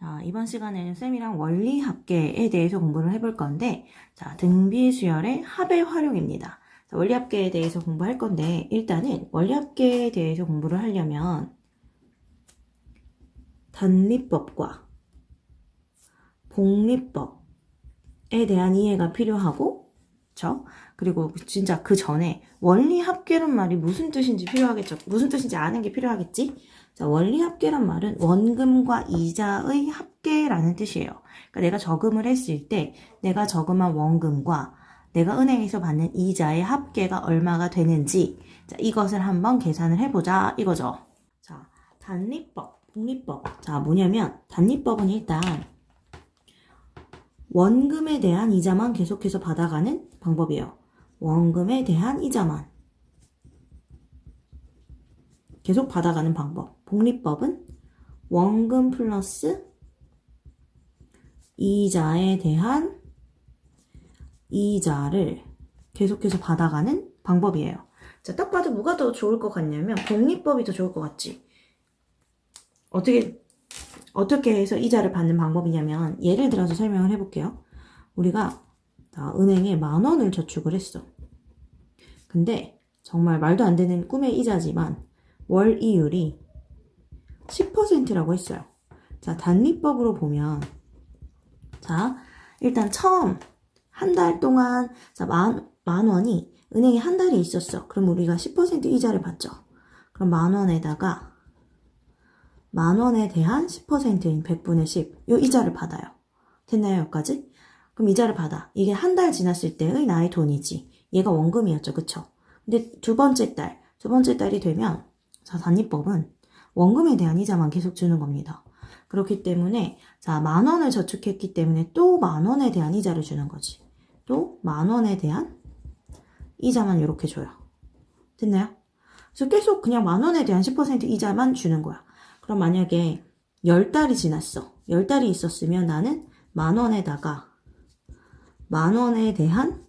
자, 이번 시간에는 쌤이랑 원리 합계에 대해서 공부를 해볼 건데, 자, 등비 수열의 합의 활용입니다. 자, 원리 합계에 대해서 공부할 건데, 일단은 원리 합계에 대해서 공부를 하려면, 단리법과 복리법에 대한 이해가 필요하고, 그쵸? 그리고 진짜 그 전에 원리 합계란 말이 무슨 뜻인지 필요하겠죠? 무슨 뜻인지 아는 게 필요하겠지? 자, 원리 합계란 말은 원금과 이자의 합계라는 뜻이에요. 그러니까 내가 저금을 했을 때 내가 저금한 원금과 내가 은행에서 받는 이자의 합계가 얼마가 되는지 자, 이것을 한번 계산을 해보자 이거죠. 자, 단리법, 복리법. 자, 뭐냐면 단리법은 일단 원금에 대한 이자만 계속해서 받아가는 방법이에요. 원금에 대한 이자만 계속 받아가는 방법. 복리법은 원금 플러스 이자에 대한 이자를 계속해서 받아가는 방법이에요. 자, 딱 봐도 뭐가 더 좋을 것 같냐면 복리법이 더 좋을 것 같지. 어떻게 어떻게 해서 이자를 받는 방법이냐면 예를 들어서 설명을 해볼게요. 우리가 자, 은행에 만 원을 저축을 했어. 근데 정말 말도 안 되는 꿈의 이자지만 월 이율이 10%라고 했어요. 자, 단리법으로 보면 자, 일단 처음 한 달 동안 자, 만, 만 원이 은행에 한 달이 있었어. 그럼 우리가 10% 이자를 받죠. 그럼 만 원에다가 만 원에 대한 10%인 100분의 10, 요 이자를 받아요. 됐나요, 여기까지? 그럼 이자를 받아. 이게 한 달 지났을 때의 나의 돈이지. 얘가 원금이었죠, 그쵸? 근데 두 번째 달, 두 번째 달이 되면, 자, 단위법은 원금에 대한 이자만 계속 주는 겁니다. 그렇기 때문에, 자, 만 원을 저축했기 때문에 또 만 원에 대한 이자를 주는 거지. 또 만 원에 대한 이자만 이렇게 줘요. 됐나요? 그래서 계속 그냥 만 원에 대한 10% 이자만 주는 거야. 그럼 만약에 10달이 지났어. 10달이 있었으면 나는 만 원에다가 만 원에 대한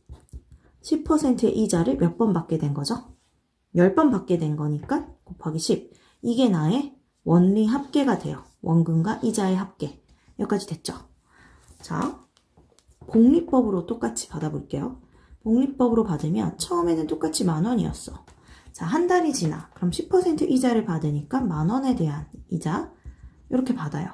10%의 이자를 몇 번 받게 된 거죠? 10번 받게 된 거니까 곱하기 10. 이게 나의 원리 합계가 돼요. 원금과 이자의 합계. 여기까지 됐죠? 자, 복리법으로 똑같이 받아볼게요. 복리법으로 받으면 처음에는 똑같이 만 원이었어. 자, 한 달이 지나. 그럼 10% 이자를 받으니까 만 원에 대한 이자 이렇게 받아요.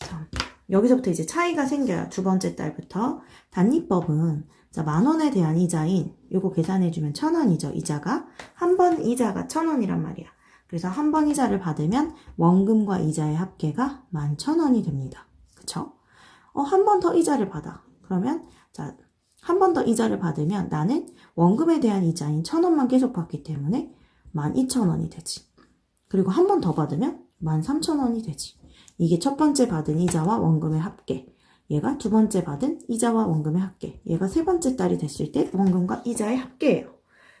자, 여기서부터 이제 차이가 생겨요. 두 번째 달부터. 단리법은 자, 만 원에 대한 이자인 요거 계산해주면 천 원이죠. 이자가 한 번 이자가 천 원이란 말이야. 그래서 한 번 이자를 받으면 원금과 이자의 합계가 만천 원이 됩니다. 그쵸? 어, 한 번 더 이자를 받아. 그러면 자, 한 번 더 이자를 받으면 나는 원금에 대한 이자인 천 원만 계속 받기 때문에 만 이천 원이 되지. 그리고 한 번 더 받으면 만 삼천 원이 되지. 이게 첫 번째 받은 이자와 원금의 합계. 얘가 두 번째 받은 이자와 원금의 합계. 얘가 세 번째 달이 됐을 때 원금과 이자의 합계예요.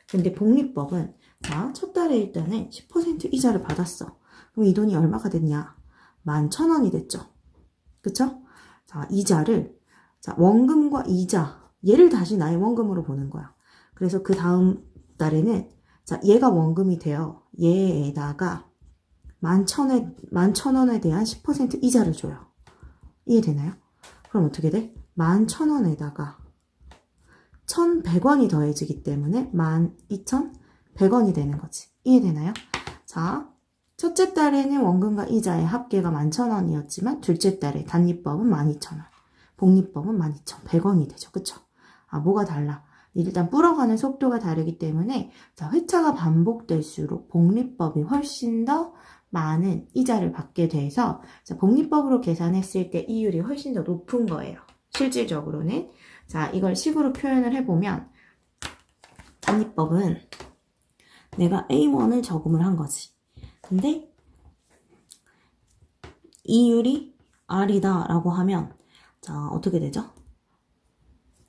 근데 복리법은 자, 첫 달에 일단은 10% 이자를 받았어. 그럼 이 돈이 얼마가 됐냐? 만천 원이 됐죠. 그쵸? 자, 이자를 자, 원금과 이자 얘를 다시 나의 원금으로 보는 거야. 그래서 그 다음 달에는 자, 얘가 원금이 돼요. 얘에다가 만 천에, 만천 원에 대한 10% 이자를 줘요. 이해되나요? 그럼 어떻게 돼? 만천 원에다가 천백 원이 더해지기 때문에 만 이천 백 원이 되는 거지. 이해되나요? 자, 첫째 달에는 원금과 이자의 합계가 만천 원이었지만 둘째 달에 단리법은 만 이천 원, 복리법은 만 이천 백 원이 되죠. 그쵸? 아, 뭐가 달라? 일단 불어가는 속도가 다르기 때문에 자, 회차가 반복될수록 복리법이 훨씬 더 많은 이자를 받게 돼서 자, 복리법으로 계산했을 때 이율이 훨씬 더 높은 거예요. 실질적으로는 자 이걸 식으로 표현을 해보면 단위법은 내가 A1을 저금을 한 거지. 근데 이율이 R이다 라고 하면 자 어떻게 되죠?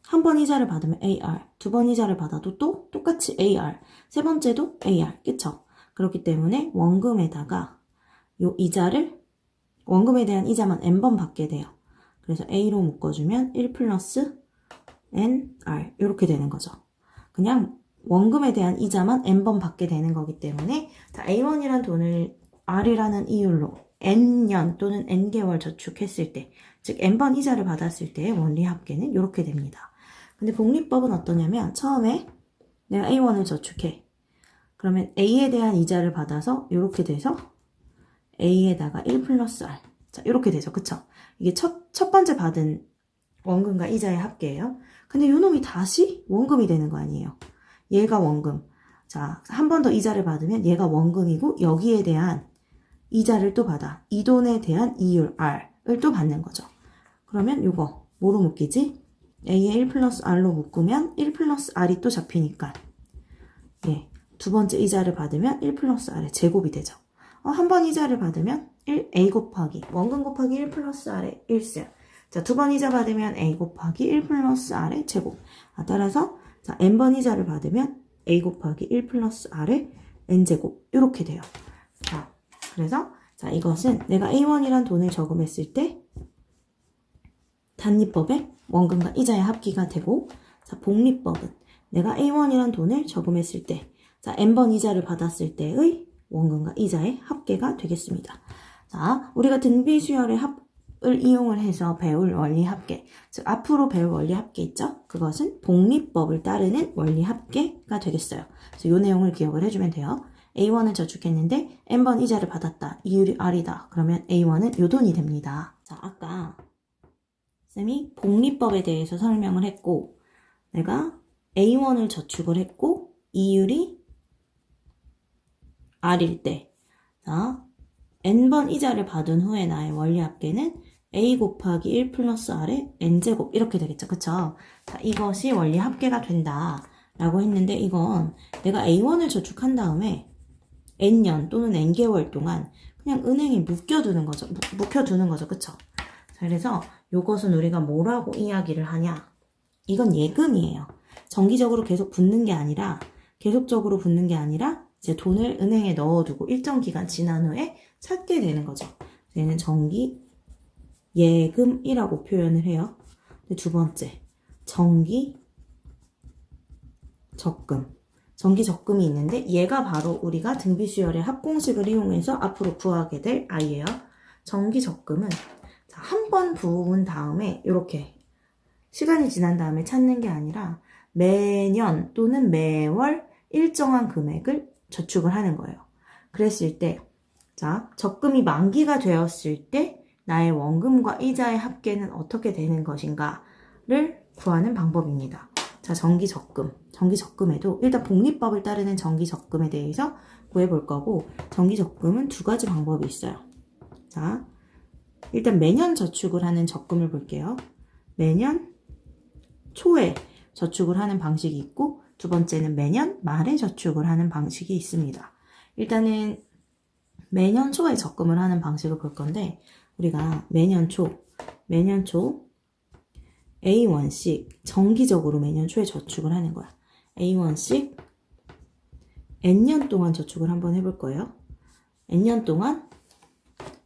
한 번 이자를 받으면 AR, 두 번 이자를 받아도 또 똑같이 AR, 세 번째도 AR, 그쵸? 그렇기 때문에 원금에다가 요 이자를 원금에 대한 이자만 n번 받게 돼요. 그래서 a로 묶어주면 1 플러스 nr 이렇게 되는 거죠. 그냥 원금에 대한 이자만 n번 받게 되는 거기 때문에 자, a1이란 돈을 r이라는 이율로 n년 또는 n개월 저축했을 때, 즉 n번 이자를 받았을 때의 원리 합계는 이렇게 됩니다. 근데 복리법은 어떠냐면 처음에 내가 A1을 저축해. 그러면 A에 대한 이자를 받아서 이렇게 돼서 A에다가 1 플러스 R. 자, 이렇게 되죠. 그쵸? 이게 첫, 첫 번째 받은 원금과 이자의 합계예요. 근데 요 놈이 다시 원금이 되는 거 아니에요. 얘가 원금. 자, 한 번 더 이자를 받으면 얘가 원금이고 여기에 대한 이자를 또 받아. 이 돈에 대한 이율 R을 또 받는 거죠. 그러면 요거 뭐로 묶이지? A에 1 플러스 R로 묶으면 1 플러스 R이 또 잡히니까 예, 두 번째 이자를 받으면 1 플러스 R의 제곱이 되죠. 어, 한 번 이자를 받으면 1, A 곱하기 원금 곱하기 1 플러스 R의 1셀 자, 두 번 이자 받으면 A 곱하기 1 플러스 R의 제곱 아, 따라서 자, N번 이자를 받으면 A 곱하기 1 플러스 R의 N제곱 이렇게 돼요. 자, 그래서 자, 이것은 내가 A1이란 돈을 저금했을 때 단리법에 원금과 이자의 합기가 되고 자, 복리법은 내가 A1이란 돈을 저금했을 때 자, N번 이자를 받았을 때의 원금과 이자의 합계가 되겠습니다. 자, 우리가 등비 수열의 합 을 이용을 해서 배울 원리 합계, 즉 앞으로 배울 원리 합계 있죠? 그것은 복리법을 따르는 원리 합계가 되겠어요. 그래서 이 내용을 기억을 해주면 돼요. A1을 저축했는데 N번 이자를 받았다. 이율이 R이다. 그러면 A1은 요 돈이 됩니다. 자, 아까 쌤이 복리법에 대해서 설명을 했고 내가 A1을 저축을 했고 이율이 R일 때 자, N번 이자를 받은 후에 나의 원리 합계는 A 곱하기 1 플러스 R의 N제곱 이렇게 되겠죠. 그쵸? 자, 이것이 원리 합계가 된다 라고 했는데 이건 내가 A1을 저축한 다음에 N년 또는 N개월 동안 그냥 은행에 묶여두는 거죠. 묵- 묵혀두는 거죠. 그쵸? 자, 그래서 요것은 우리가 뭐라고 이야기를 하냐? 이건 예금이에요. 정기적으로 계속 붙는 게 아니라, 계속적으로 붙는 게 아니라, 이제 돈을 은행에 넣어두고 일정 기간 지난 후에 찾게 되는 거죠. 얘는 정기 예금이라고 표현을 해요. 두 번째, 정기 적금. 정기 적금이 있는데 얘가 바로 우리가 등비 수열의 합공식을 이용해서 앞으로 구하게 될 아이예요. 정기 적금은 한 번 부은 다음에 이렇게 시간이 지난 다음에 찾는 게 아니라 매년 또는 매월 일정한 금액을 저축을 하는 거예요. 그랬을 때, 자, 적금이 만기가 되었을 때 나의 원금과 이자의 합계는 어떻게 되는 것인가를 구하는 방법입니다. 자, 정기 적금. 정기 적금에도 일단 복리법을 따르는 정기 적금에 대해서 구해볼 거고, 정기 적금은 두 가지 방법이 있어요. 자, 일단 매년 저축을 하는 적금을 볼게요. 매년 초에 저축을 하는 방식이 있고, 두 번째는 매년 말에 저축을 하는 방식이 있습니다. 일단은 매년 초에 적금을 하는 방식을 볼 건데, 우리가 매년 초, 매년 초 A1씩 정기적으로 매년 초에 저축을 하는 거야. A1씩 N년 동안 저축을 한번 해볼 거예요. N년 동안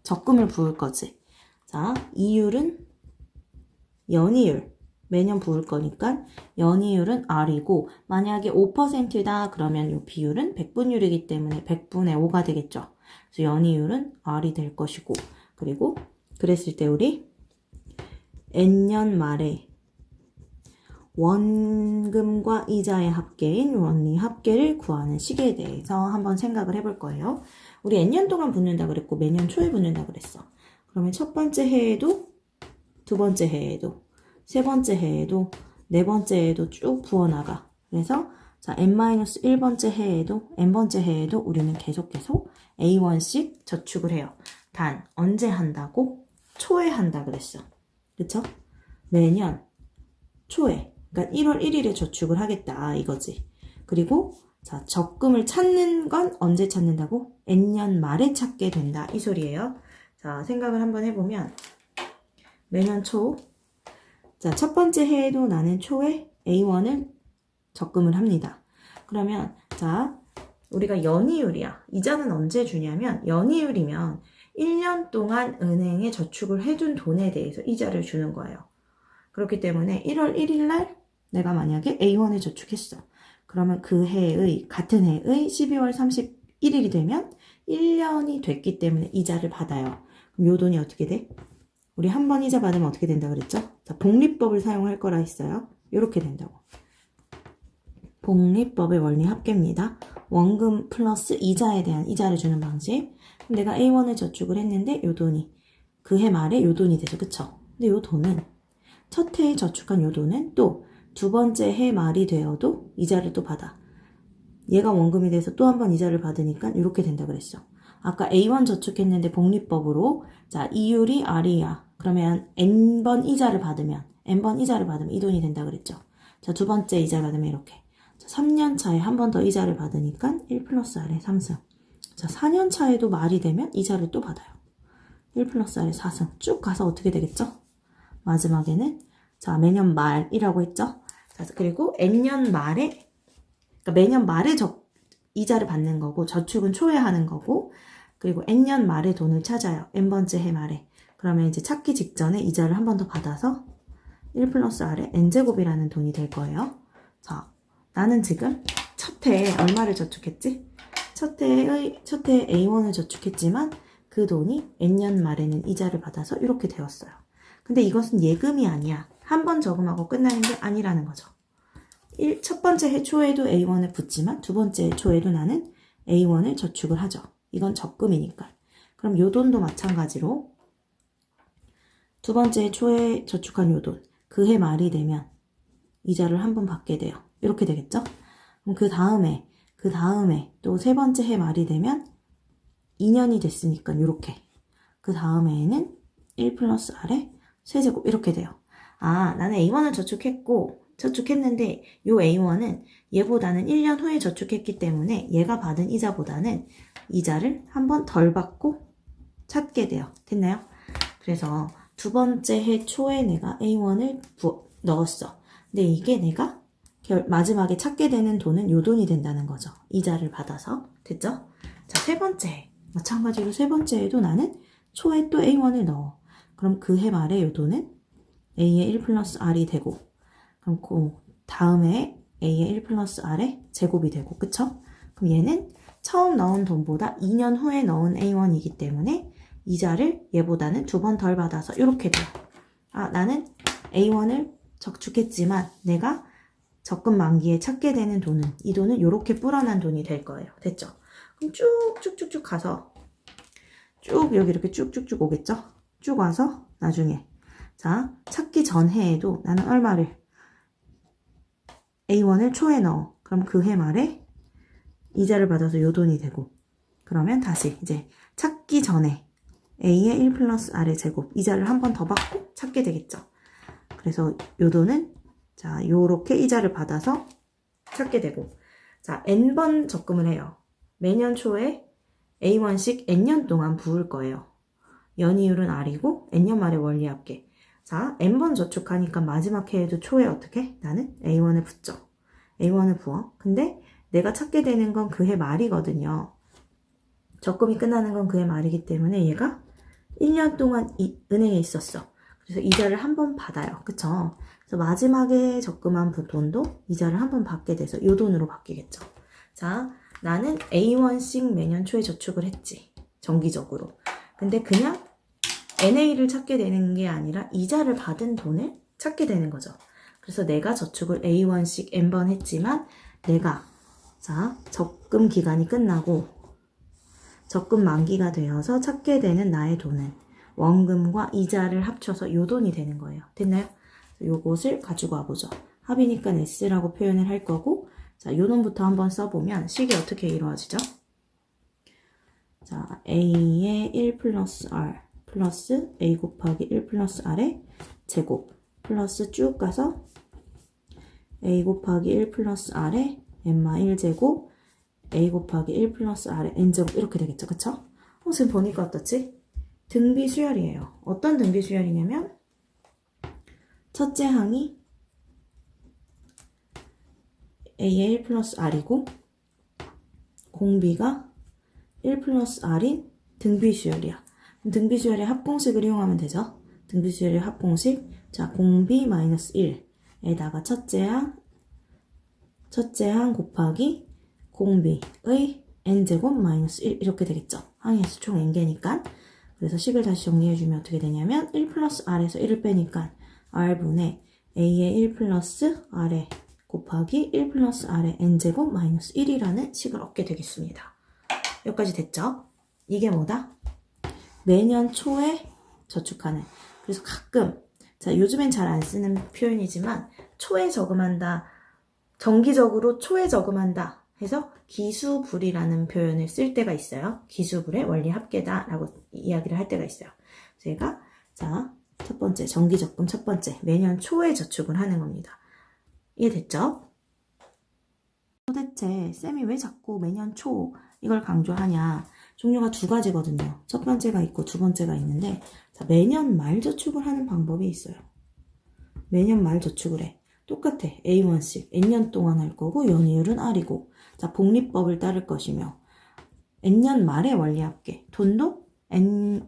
적금을 부을 거지. 자, 이율은 연이율. 매년 부을 거니까 연이율은 R이고 만약에 5%다 그러면 이 비율은 100분율이기 때문에 100분의 5가 되겠죠. 그래서 연이율은 R이 될 것이고 그리고 그랬을 때 우리 N년 말에 원금과 이자의 합계인 원리 합계를 구하는 시기에 대해서 한번 생각을 해볼 거예요. 우리 N년 동안 붙는다 그랬고 매년 초에 붙는다 그랬어. 그러면 첫 번째 해에도 두 번째 해에도 세 번째 해에도 네 번째 해에도 쭉 부어나가. 그래서 자 n-1번째 해에도 n번째 해에도 우리는 계속 계속 A1씩 저축을 해요. 단 언제 한다고? 초에 한다 그랬어. 그쵸? 매년 초에 그러니까 1월 1일에 저축을 하겠다 이거지. 그리고 자 적금을 찾는 건 언제 찾는다고? N년 말에 찾게 된다 이 소리예요. 자 생각을 한번 해보면 매년 초 자, 첫 번째 해에도 나는 초에 A1을 적금을 합니다. 그러면, 자, 우리가 연이율이야. 이자는 언제 주냐면, 연이율이면 1년 동안 은행에 저축을 해둔 돈에 대해서 이자를 주는 거예요. 그렇기 때문에 1월 1일 날 내가 만약에 A1을 저축했어. 그러면 그 해의, 같은 해의 12월 31일이 되면 1년이 됐기 때문에 이자를 받아요. 그럼 요 돈이 어떻게 돼? 우리 한 번 이자 받으면 어떻게 된다 그랬죠? 자, 복리법을 사용할 거라 했어요. 이렇게 된다고. 복리법의 원리 합계입니다. 원금 플러스 이자에 대한 이자를 주는 방식. 내가 A1을 저축을 했는데 요 돈이 그 해 말에 요 돈이 되죠. 그쵸? 근데 요 돈은 첫 해에 저축한 요 돈은 또 두 번째 해 말이 되어도 이자를 또 받아. 얘가 원금이 돼서 또 한 번 이자를 받으니까 이렇게 된다 그랬어. 아까 A1 저축했는데 복리법으로 자 이율이 R이야. 그러면 N번 이자를 받으면 N번 이자를 받으면 이 돈이 된다 그랬죠. 자 두 번째 이자 받으면 이렇게. 자, 3년 차에 한 번 더 이자를 받으니까 1 플러스 R의 3승. 자 4년 차에도 말이 되면 이자를 또 받아요. 1 플러스 R의 4승. 쭉 가서 어떻게 되겠죠? 마지막에는 자 매년 말이라고 했죠. 자 그리고 N년 말에 그러니까 매년 말에 적, 이자를 받는 거고 저축은 초에 하는 거고 그리고 N년 말에 돈을 찾아요. N번째 해 말에. 그러면 이제 찾기 직전에 이자를 한 번 더 받아서 1 플러스 R의 N제곱이라는 돈이 될 거예요. 자, 나는 지금 첫 해에 얼마를 저축했지? 첫 해의, 첫 해에 A1을 저축했지만 그 돈이 N년 말에는 이자를 받아서 이렇게 되었어요. 근데 이것은 예금이 아니야. 한 번 저금하고 끝나는 게 아니라는 거죠. 일, 첫 번째 해 초에도 A1을 붙지만 두 번째 해 초에도 나는 A1을 저축을 하죠. 이건 적금이니까. 그럼 요 돈도 마찬가지로 두 번째 해 초에 저축한 요 돈, 그해 말이 되면 이자를 한 번 받게 돼요. 이렇게 되겠죠? 그럼 그 다음에, 그 다음에 또 세 번째 해 말이 되면 2년이 됐으니까 요렇게. 그 다음에는 1 플러스 R에 세제곱 이렇게 돼요. 아, 나는 A1을 저축했고, 저축했는데 요 A1은 얘보다는 1년 후에 저축했기 때문에 얘가 받은 이자보다는 이자를 한 번 덜 받고 찾게 돼요. 됐나요? 그래서 두 번째 해 초에 내가 A1을 부, 넣었어. 근데 이게 내가 결, 마지막에 찾게 되는 돈은 요 돈이 된다는 거죠. 이자를 받아서. 됐죠? 자, 세 번째 해. 마찬가지로 세 번째 해도 나는 초에 또 A1을 넣어. 그럼 그 해 말에 요 돈은 A의 1 플러스 R이 되고 그럼 그 다음에 A의 1 플러스 R의 제곱이 되고 그쵸? 그럼 얘는 처음 넣은 돈보다 2년 후에 넣은 A1이기 때문에 이자를 얘보다는 두 번 덜 받아서 이렇게 돼요. 아 나는 A1을 저축했지만 내가 적금 만기에 찾게 되는 돈은 이 돈은 이렇게 불어난 돈이 될 거예요. 됐죠? 그럼 쭉쭉쭉쭉 가서 쭉 여기 이렇게 쭉쭉쭉 오겠죠? 쭉 와서 나중에 자 찾기 전 해에도 나는 얼마를 A1을 초에 넣어. 그럼 그 해 말에 이자를 받아서 요 돈이 되고 그러면 다시 이제 찾기 전에 A의 1 플러스 R의 제곱 이자를 한 번 더 받고 찾게 되겠죠. 그래서 요 돈은 자 요렇게 이자를 받아서 찾게 되고 자 n번 적금을 해요. 매년 초에 A1씩 n년 동안 부을 거예요. 연이율은 R이고 n년 말에 원리 합계. 자, n번 저축하니까 마지막 해에도 초에 어떻게? 나는 A1을 붙죠. A1을 부어. 근데 내가 찾게 되는 건 그 해 말이거든요. 적금이 끝나는 건 그 해 말이기 때문에 얘가 1년 동안 이, 은행에 있었어. 그래서 이자를 한 번 받아요. 그쵸? 그래서 마지막에 적금한 부- 돈도 이자를 한 번 받게 돼서 이 돈으로 바뀌겠죠. 자, 나는 A1씩 매년 초에 저축을 했지. 정기적으로. 근데 그냥 NA를 찾게 되는 게 아니라 이자를 받은 돈을 찾게 되는 거죠. 그래서 내가 저축을 A1씩 N번 했지만 내가 자 적금 기간이 끝나고 적금 만기가 되어서 찾게 되는 나의 돈은 원금과 이자를 합쳐서 요 돈이 되는 거예요. 됐나요? 요것을 가지고 와보죠. 합이니까 S라고 표현을 할 거고 자, 요 돈부터 한번 써보면 식이 어떻게 이루어지죠? 자, A의 1 플러스 R 플러스 A 곱하기 1 플러스 R의 제곱 플러스 쭉 가서 A 곱하기 1 플러스 R의 N마 1제곱 A 곱하기 1 플러스 R의 N제곱 이렇게 되겠죠. 그쵸? 어, 지금 보니까 어떻지? 등비 수열이에요. 어떤 등비 수열이냐면 첫째 항이 A의 1 플러스 R이고 공비가 1 플러스 R인 등비 수열이야. 등비수열의 합공식을 이용하면 되죠. 등비수열의 합공식. 자, 공비 마이너스 1에다가 첫째 항, 첫째 항 곱하기 공비의 n제곱 마이너스 1 이렇게 되겠죠. 항에서 총 n개니까. 그래서 식을 다시 정리해주면 어떻게 되냐면 1 플러스 r에서 1을 빼니까 r분의 a의 1 플러스 r의 곱하기 1 플러스 r의 n제곱 마이너스 1이라는 식을 얻게 되겠습니다. 여기까지 됐죠? 이게 뭐다? 매년 초에 저축하는. 그래서 가끔, 자, 요즘엔 잘 안 쓰는 표현이지만, 초에 저금한다, 정기적으로 초에 저금한다 해서 기수불이라는 표현을 쓸 때가 있어요. 기수불의 원리 합계다라고 이야기를 할 때가 있어요. 제가, 자, 첫 번째, 정기적금 첫 번째, 매년 초에 저축을 하는 겁니다. 이해됐죠? 도대체 쌤이 왜 자꾸 매년 초 이걸 강조하냐? 종류가 두 가지거든요. 첫 번째가 있고 두 번째가 있는데 자, 매년 말 저축을 하는 방법이 있어요. 매년 말 저축을 해. 똑같아. A1씩 N년 동안 할 거고 연이율은 R이고 자, 복리법을 따를 것이며 N년 말에 원리 합계. 돈도 N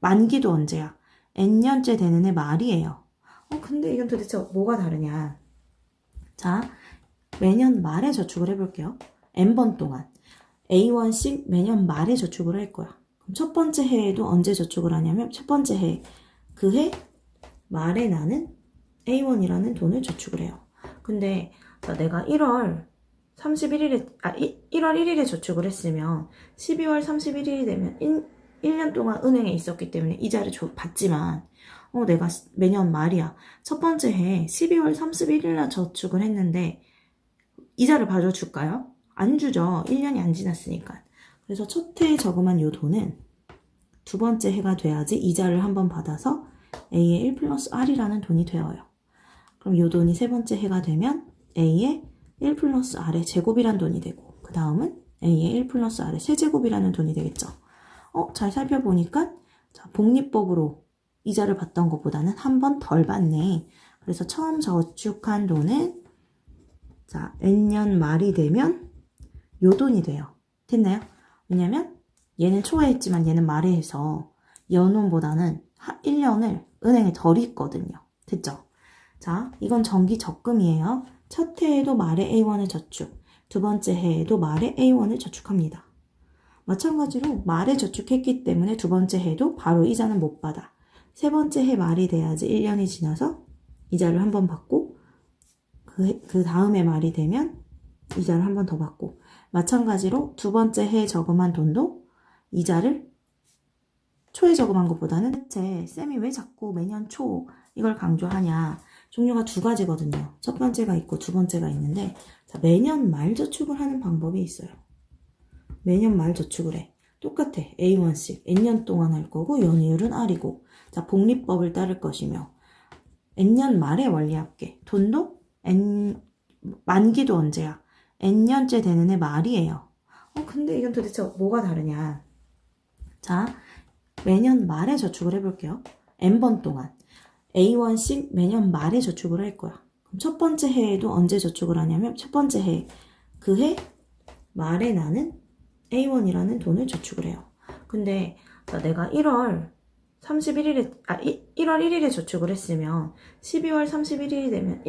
만기도 언제야? N년째 되는 해 말이에요. 어, 근데 이건 도대체 뭐가 다르냐? 자, 매년 말에 저축을 해볼게요. N번 동안. A1씩 매년 말에 저축을 할 거야. 그럼 첫 번째 해에도 언제 저축을 하냐면 첫 번째 해, 그 해 말에 나는 A1이라는 돈을 저축을 해요. 근데 자, 내가 1월 31일에, 아, 1, 월 1일에 저축을 했으면 12월 31일이 되면 1, 1년 동안 은행에 있었기 때문에 이자를 줘, 받지만 어, 내가 매년 말이야. 첫 번째 해 12월 31일 날 저축을 했는데 이자를 봐줘줄까요? 안 주죠. 1년이 안 지났으니까. 그래서 첫 해에 저금한 요 돈은 두 번째 해가 돼야지 이자를 한번 받아서 A의 1 플러스 R이라는 돈이 되어요. 그럼 요 돈이 세 번째 해가 되면 A의 1 플러스 R의 제곱이란 돈이 되고 그 다음은 A의 1 플러스 R의 세제곱이라는 돈이 되겠죠. 어, 잘 살펴보니까 자, 복리법으로 이자를 받던 것보다는 한 번 덜 받네. 그래서 처음 저축한 돈은 자, N년 말이 되면 요 돈이 돼요. 됐나요? 왜냐면 얘는 초에 했지만 얘는 말에 해서 연원보다는 1년을 은행에 덜 있거든요. 됐죠? 자, 이건 정기 적금이에요. 첫 해에도 말에 A1을 저축, 두 번째 해에도 말에 A1을 저축합니다. 마찬가지로 말에 저축했기 때문에 두 번째 해도 바로 이자는 못 받아. 세 번째 해 말이 돼야지 1년이 지나서 이자를 한 번 받고 그, 해- 그 다음에 말이 되면 이자를 한 번 더 받고 마찬가지로 두 번째 해에 저금한 돈도 이자를 초에 저금한 것보다는 대체 쌤이 왜 자꾸 매년 초 이걸 강조하냐 종류가 두 가지거든요. 첫 번째가 있고 두 번째가 있는데 자, 매년 말 저축을 하는 방법이 있어요. 매년 말 저축을 해. 똑같아. A1씩 N년 동안 할 거고 연이율은 R이고 자 복리법을 따를 것이며 N년 말에 원리 합계. 돈도 N 만기도 언제야? N년째 되는 해 말이에요. 어 근데 이건 도대체 뭐가 다르냐? 자 매년 말에 저축을 해볼게요. N번 동안 A1씩 매년 말에 저축을 할 거야. 그럼 첫 번째 해에도 언제 저축을 하냐면 첫 번째 해, 그 해 말에 나는 A1이라는 돈을 저축을 해요. 근데 자, 내가 1월 31일에, 아, 1, 월 1일에 저축을 했으면 12월 31일이 되면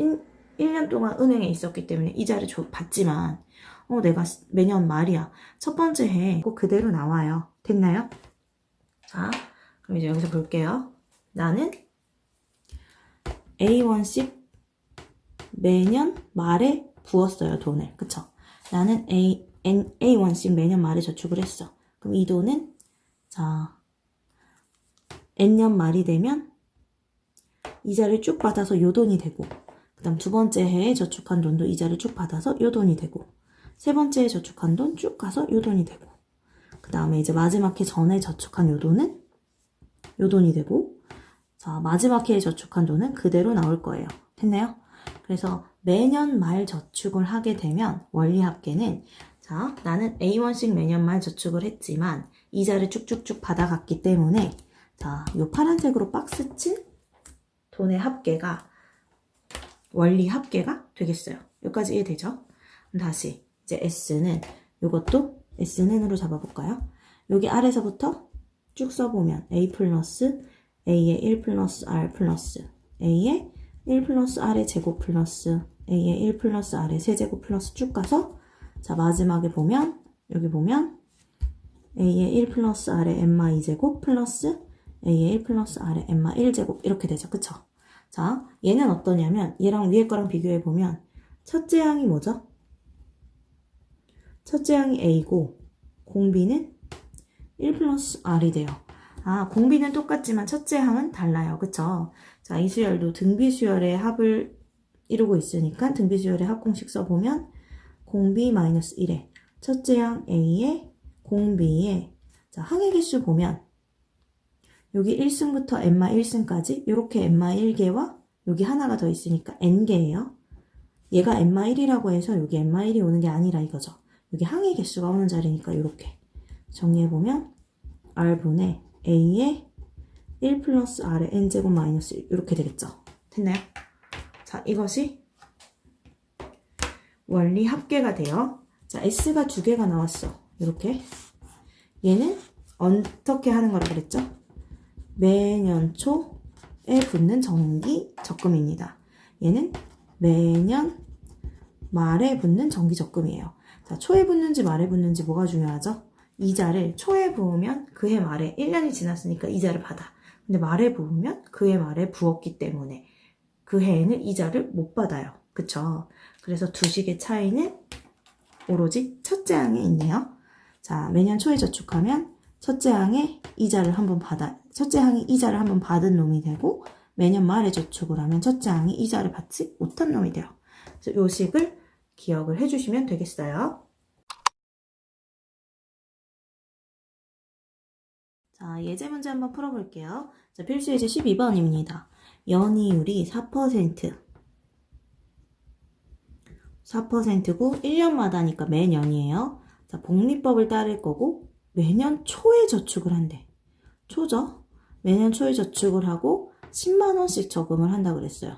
1, 년 동안 은행에 있었기 때문에 이자를 줘, 받지만 어, 내가 매년 말이야. 첫 번째 해 꼭 그대로 나와요. 됐나요? 자, 그럼 이제 여기서 볼게요. 나는 A1씩 매년 말에 부었어요, 돈을. 그쵸? 나는 A, N, A1씩 매년 말에 저축을 했어. 그럼 이 돈은, 자, N년 말이 되면 이자를 쭉 받아서 요 돈이 되고, 그 다음 두 번째 해에 저축한 돈도 이자를 쭉 받아서 요 돈이 되고, 세 번째 해에 저축한 돈 쭉 가서 요 돈이 되고, 그 다음에 이제 마지막 해 전에 저축한 요 돈은 요 돈이 되고, 자, 마지막 해에 저축한 돈은 그대로 나올 거예요. 됐나요? 그래서 매년 말 저축을 하게 되면 원리 합계는 자, 나는 A1씩 매년 말 저축을 했지만 이자를 쭉쭉쭉 받아갔기 때문에 자, 요 파란색으로 박스 친 돈의 합계가 원리 합계가 되겠어요. 여기까지 이해되죠? 다시 이제 S는 요것도 S는으로 잡아볼까요? 여기 아래서부터 쭉 써보면 A 플러스 A의 1 플러스 R 플러스 A의 1 플러스 R의 제곱 플러스 A의 1 플러스 R의 세제곱 플러스 쭉 가서 자 마지막에 보면 여기 보면 a의 1 플러스 r의 n마 2제곱 플러스 a의 1 플러스 r의 n마 1제곱 이렇게 되죠. 그쵸? 자, 얘는 어떠냐면 얘랑 위에 거랑 비교해 보면 첫째 항이 뭐죠? 첫째 항이 a고 공비는 1 플러스 r이 돼요. 아, 공비는 똑같지만 첫째 항은 달라요. 그쵸? 자, 이 수열도 등비 수열의 합을 이루고 있으니까 등비 수열의 합 공식 써보면 공비 마이너스 1에 첫째 항 A에 공비에 자, 항의 개수 보면 여기 1승부터 n마 1승까지 이렇게 n마 1개와 여기 하나가 더 있으니까 n개예요. 얘가 n마 1이라고 해서 여기 n마 1이 오는 게 아니라 이거죠. 여기 항의 개수가 오는 자리니까 이렇게 정리해보면 r분의 a의 1 플러스 r의 n제곱 마이너스 1 이렇게 되겠죠. 됐나요? 자, 이것이 원리 합계가 돼요. 자, S가 두 개가 나왔어. 이렇게. 얘는 어떻게 하는 거라 그랬죠? 매년 초에 붙는 정기 적금입니다. 얘는 매년 말에 붙는 정기 적금이에요. 자, 초에 붙는지 말에 붙는지 뭐가 중요하죠? 이자를 초에 부으면 그해 말에 1년이 지났으니까 이자를 받아. 근데 말에 부으면 그해 말에 부었기 때문에 그 해에는 이자를 못 받아요. 그쵸? 그래서 두 식의 차이는 오로지 첫째 항에 있네요. 자, 매년 초에 저축하면 첫째 항에 이자를 한번 받아, 첫째 항이 이자를 한번 받은 놈이 되고, 매년 말에 저축을 하면 첫째 항이 이자를 받지 못한 놈이 돼요. 그래서 요 식을 기억을 해주시면 되겠어요. 자, 예제 문제 한번 풀어볼게요. 자, 필수 예제 12번입니다. 연이율이 4%. 4%고 1년마다니까 매년이에요. 자, 복리법을 따를 거고 매년 초에 저축을 한대. 초죠? 매년 초에 저축을 하고 10만 원씩 저금을 한다 그랬어요.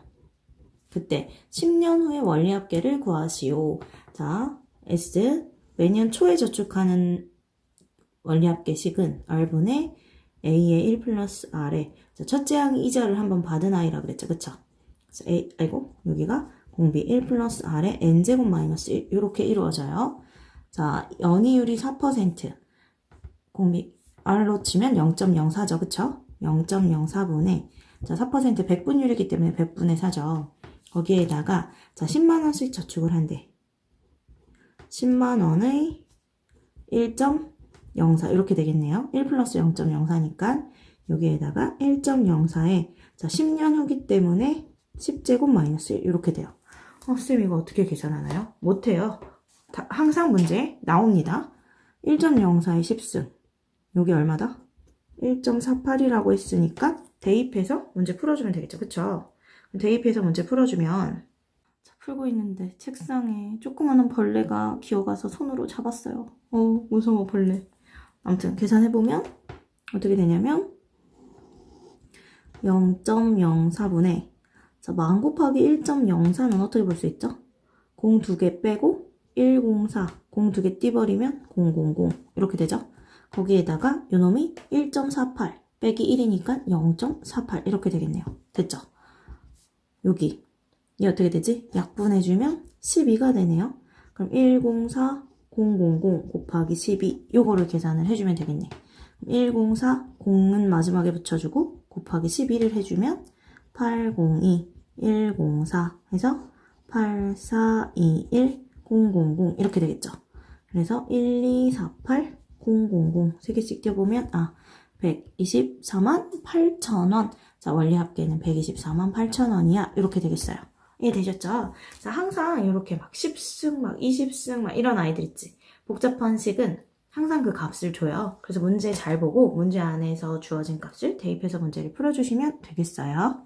그때 10년 후에 원리 합계를 구하시오. 자, S 매년 초에 저축하는 원리 합계식은 R분의 A의 1 플러스 R에 자, 첫째 항이 이자를 한번 받은 아이라 그랬죠. 그쵸? A, 아이고, 여기가 공비 1 플러스 R에 N제곱 마이너스 1, 이렇게 이루어져요. 자, 연이율이 4%. 공비 R로 치면 0.04죠. 그쵸? 0.04분의, 자, 4% 100분율이기 때문에 100분의 4죠. 거기에다가, 자, 10만 원씩 저축을 한대. 10만 원의 1.04, 이렇게 되겠네요. 1 플러스 0.04니까, 여기에다가 1.04에 자 10년 후기 때문에 10제곱 마이너스 1 이렇게 돼요. 어, 쌤 이거 어떻게 계산하나요? 못해요. 다, 항상 문제 나옵니다. 1.04에 10승 여기 얼마다? 1.48이라고 했으니까 대입해서 문제 풀어주면 되겠죠. 그쵸? 대입해서 문제 풀어주면 자, 풀고 있는데 책상에 조그마한 벌레가 기어가서 손으로 잡았어요. 어 무서워 벌레. 아무튼 계산해보면 어떻게 되냐면 0.04분의 자, 만 곱하기 1.04는 어떻게 볼 수 있죠? 0 두 개 빼고 104, 0 두개 띠버리면 000 이렇게 되죠? 거기에다가 요놈이 1.48 빼기 1이니까 0.48 이렇게 되겠네요. 됐죠? 여기 이 어떻게 되지? 약분해주면 12가 되네요. 그럼 104, 000 곱하기 12 요거를 계산을 해주면 되겠네. 104, 0은 마지막에 붙여주고 곱하기 11을 해주면 802, 104 해서 8421, 000 이렇게 되겠죠. 그래서 1248, 000세 개씩 띄워보면 아 124만 8천원 자 원리 합계는 124만 8천원이야 이렇게 되겠어요. 이해되셨죠? 자 항상 이렇게 막 10승 막 20승 막 이런 아이들 있지. 복잡한 식은 항상 그 값을 줘요. 그래서 문제 잘 보고 문제 안에서 주어진 값을 대입해서 문제를 풀어주시면 되겠어요.